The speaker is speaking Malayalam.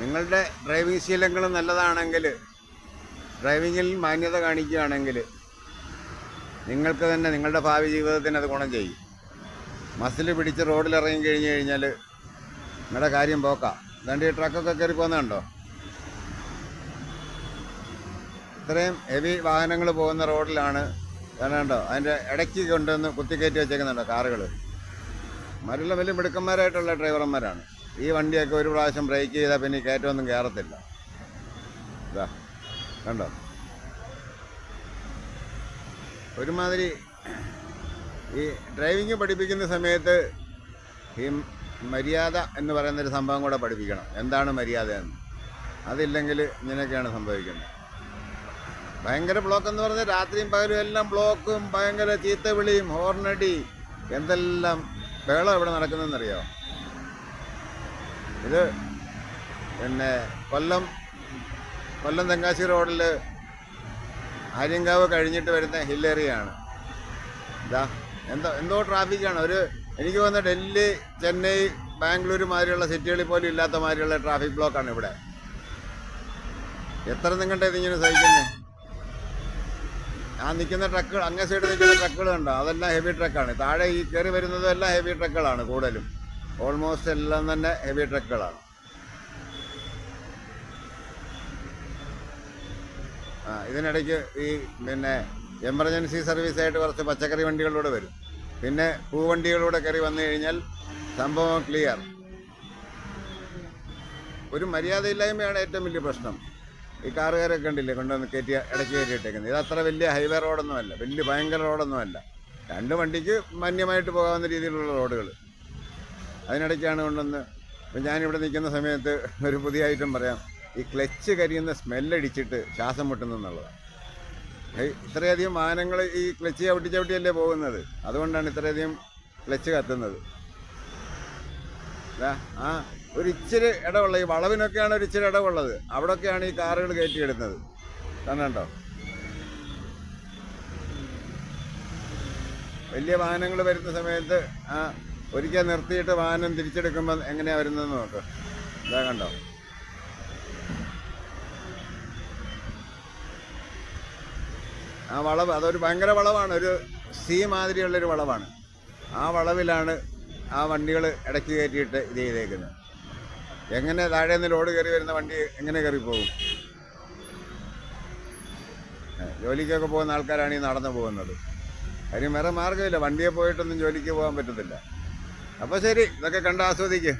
നിങ്ങളുടെ ഡ്രൈവിംഗ് ശീലങ്ങൾ നല്ലതാണെങ്കിൽ ഡ്രൈവിങ്ങിൽ മാന്യത കാണിക്കുകയാണെങ്കിൽ നിങ്ങൾക്ക് തന്നെ നിങ്ങളുടെ ഭാവി ജീവിതത്തിന് അത് ഗുണം ചെയ്യും. മസിൽ പിടിച്ച് റോഡിൽ ഇറങ്ങി കഴിഞ്ഞ് കഴിഞ്ഞാൽ നിങ്ങളുടെ കാര്യം പോക്കാം. അതുകൊണ്ട് ഈ ട്രക്കൊക്കെ കയറി പോകുന്നുണ്ടോ ഇത്രയും ഹെവി വാഹനങ്ങൾ പോകുന്ന റോഡിലാണ് കാണാണ്ടോ അതിന്റെ ഇടയ്ക്ക് കൊണ്ടുവന്ന് കുത്തിക്കയറ്റി വെച്ചേക്കുന്നുണ്ടോ കാറുകൾ. മറ്റുള്ള വലിയ മിടുക്കന്മാരായിട്ടുള്ള ഡ്രൈവർമാരാണ്. ഈ വണ്ടിയൊക്കെ ഒരു പ്രാവശ്യം ബ്രേക്ക് ചെയ്താൽ പിന്നെ കയറ്റമൊന്നും കയറത്തില്ല. ഇതാ കണ്ടോ? ഒരുമാതിരി ഈ ഡ്രൈവിംഗ് പഠിപ്പിക്കുന്ന സമയത്ത് ഈ മര്യാദ എന്ന് പറയുന്നൊരു സംഭവം കൂടെ പഠിപ്പിക്കണം. എന്താണ് മര്യാദ എന്ന്? അതില്ലെങ്കിൽ ഇങ്ങനെയൊക്കെയാണ് സംഭവിക്കുന്നത്. ഭയങ്കര ബ്ലോക്ക് എന്ന് പറഞ്ഞാൽ രാത്രിയും പകലും എല്ലാം ബ്ലോക്കും ഭയങ്കര ചീത്തവിളിയും ഹോർണടി എന്തെല്ലാം ബഹളം ഇവിടെ നടക്കുന്നതെന്നറിയോ? ഇത് പിന്നെ കൊല്ലം കൊല്ലം തെങ്കാശി റോഡിൽ ആര്യങ്കാവ് കഴിഞ്ഞിട്ട് വരുന്ന ഹില്ലേറിയാണ് ഇതാ എന്തോ എന്തോ ട്രാഫിക്കാണ്. ഒരു എനിക്ക് വന്ന ഡൽഹി ചെന്നൈ ബാംഗ്ലൂർ മാതിരിയുള്ള സിറ്റികളിൽ പോലും ഇല്ലാത്ത മാതിരിയുള്ള ട്രാഫിക് ബ്ലോക്കാണ് ഇവിടെ. എത്ര നിങ്ങളുടെ ഇതിങ്ങനെ സഹിക്കുന്നത് ആ നിൽക്കുന്ന ട്രക്കുകൾ അങ്ങേ സൈഡ് നിൽക്കുന്ന ട്രക്കുകൾ കണ്ടോ? അതെല്ലാം ഹെവി ട്രക്കാണ്. താഴെ ഈ കയറി വരുന്നതും എല്ലാം ഹെവി ട്രക്കുകളാണ് കൂടുതലും. ഓൾമോസ്റ്റ് എല്ലാം തന്നെ ഹെവി ട്രക്കുകളാണ് ആ ഇതിനിടയ്ക്ക് ഈ പിന്നെ എമർജൻസി സർവീസായിട്ട് കുറച്ച് പച്ചക്കറി വണ്ടികളിലൂടെ വരും. പിന്നെ പൂവണ്ടികളിലൂടെ കയറി വന്നു കഴിഞ്ഞാൽ സംഭവം ക്ലിയർ ഒരു മര്യാദയില്ലായ്മയാണ് ഏറ്റവും വലിയ പ്രശ്നം. ഈ കാറുകാരൊക്കെ കണ്ടില്ലേ? കൊണ്ടുവന്ന് കയറ്റി ഇടയ്ക്ക് കയറ്റിയിട്ടേക്കുന്നത്. ഇത് അത്ര വലിയ ഹൈവേ റോഡൊന്നുമല്ല വലിയ ഭയങ്കര റോഡൊന്നുമല്ല രണ്ട് വണ്ടിക്ക് മാന്യമായിട്ട് പോകാവുന്ന രീതിയിലുള്ള റോഡുകൾ അതിനിടയ്ക്കാണ് കൊണ്ടുവന്ന് ഇപ്പം ഞാനിവിടെ നിൽക്കുന്ന സമയത്ത് ഒരു പുതിയ ഐറ്റം പറയാം. ഈ ക്ലച്ച് കരിയുന്ന സ്മെല്ലടിച്ചിട്ട് ശ്വാസം മുട്ടുന്നെന്നുള്ളതാണ് ഇത്രയധികം വാഹനങ്ങൾ ഈ ക്ലച്ച് ചവിട്ടി ചവിട്ടിയല്ലേ പോകുന്നത്? അതുകൊണ്ടാണ് ഇത്രയധികം ക്ലച്ച് കത്തുന്നത്. ആ ഒരു ഇച്ചിരി ഇടവുള്ള ഈ വളവിനൊക്കെയാണ് ഒരു ഇച്ചിരി ഇടവുള്ളത്. അവിടെയൊക്കെയാണ് ഈ കാറുകൾ കയറ്റിയിടുന്നത്. കണ്ടോ? വലിയ വാഹനങ്ങൾ വരുന്ന സമയത്ത് ആ ഒരിക്കൽ നിർത്തിയിട്ട് വാഹനം തിരിച്ചെടുക്കുമ്പോൾ എങ്ങനെയാണ് വരുന്നതെന്ന് നോക്ക്. ഇതാ കണ്ടോ? ആ വളവ് അതൊരു ഭയങ്കര വളവാണ്. ഒരു സി മാതിരിയുള്ളൊരു വളവാണ്. ആ വളവിലാണ് ആ വണ്ടികൾ ഇടയ്ക്ക് കയറ്റിയിട്ട് ഇത് ചെയ്തേക്കുന്നത്. എങ്ങനെ താഴെ നിന്ന് ലോഡ് കയറി വരുന്ന വണ്ടി എങ്ങനെ കയറി പോകും? ജോലിക്കൊക്കെ പോകുന്ന ആൾക്കാരാണ് ഈ നടന്നു പോകുന്നത്. കാര്യം വേറെ മാർഗമില്ല. വണ്ടിയെ പോയിട്ടൊന്നും ജോലിക്ക് പോകാൻ പറ്റത്തില്ല. അപ്പോൾ ശരി ഇതൊക്കെ കണ്ട് ആസ്വദിക്ക്.